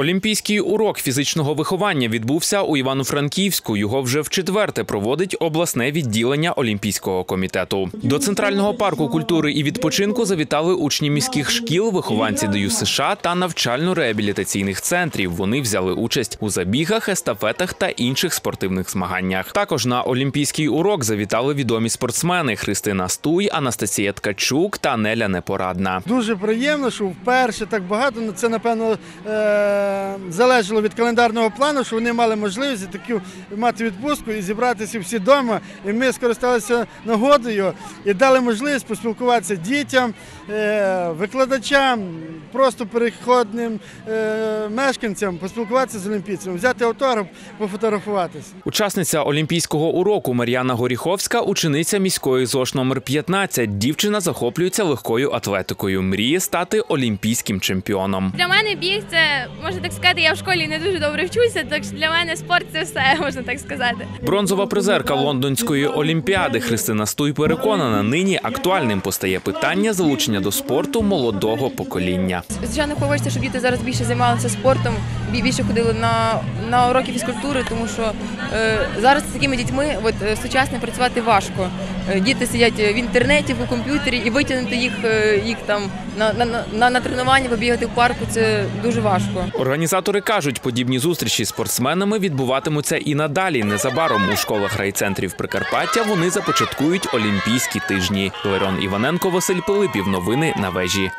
Олімпійський урок фізичного виховання відбувся у Івано-Франківську. Його вже в четверте проводить обласне відділення Олімпійського комітету. До центрального парку культури і відпочинку завітали учні міських шкіл, вихованці ДЮСШ США та навчально-реабілітаційних центрів. Вони взяли участь у забігах, естафетах та інших спортивних змаганнях. Також на олімпійський урок завітали відомі спортсмени Христина Стуй, Анастасія Ткачук та Неля Непорадна. Дуже приємно, що вперше так багато. Ну, Це, напевно, е- залежало від календарного плану, що вони мали можливість таку мати відпустку і зібратися всі вдома. І ми скористалися нагодою і дали можливість поспілкуватися дітям, викладачам, просто переходним е- мешканцям, поспілкуватися з олімпійцями, взяти автограф, пофотографуватися. Учасниця олімпійського уроку Мар'яна Горіховська, учениця міської ЗОШ номер 15. Дівчина захоплюється легкою атлетикою. Мріє стати олімпійським чемпіоном. Для мене біг це можна так сказати. Я в школі не дуже добре вчуся, так що для мене спорт це все можна так сказати. Бронзова призерка Лондонської олімпіади Христина Стуй переконана, нині актуальним постає питання залучення до спорту молодого покоління. Звичайно, хочеться, щоб діти зараз більше займалися спортом, більше ходили на, на уроки фізкультури, тому що е, зараз з такими дітьми от, е, сучасно працювати важко. Е, діти сидять в інтернеті, в комп'ютері і витягнути їх, е, їх там на, на, на, на тренування, побігати в парку це дуже важко. Організатори кажуть, подібні зустрічі з спортсменами відбуватимуться і надалі. Незабаром у школах райцентрів Прикарпаття вони започаткують олімпійські тижні. Лерон Іваненко, Василь Пилипів. Новини на вежі.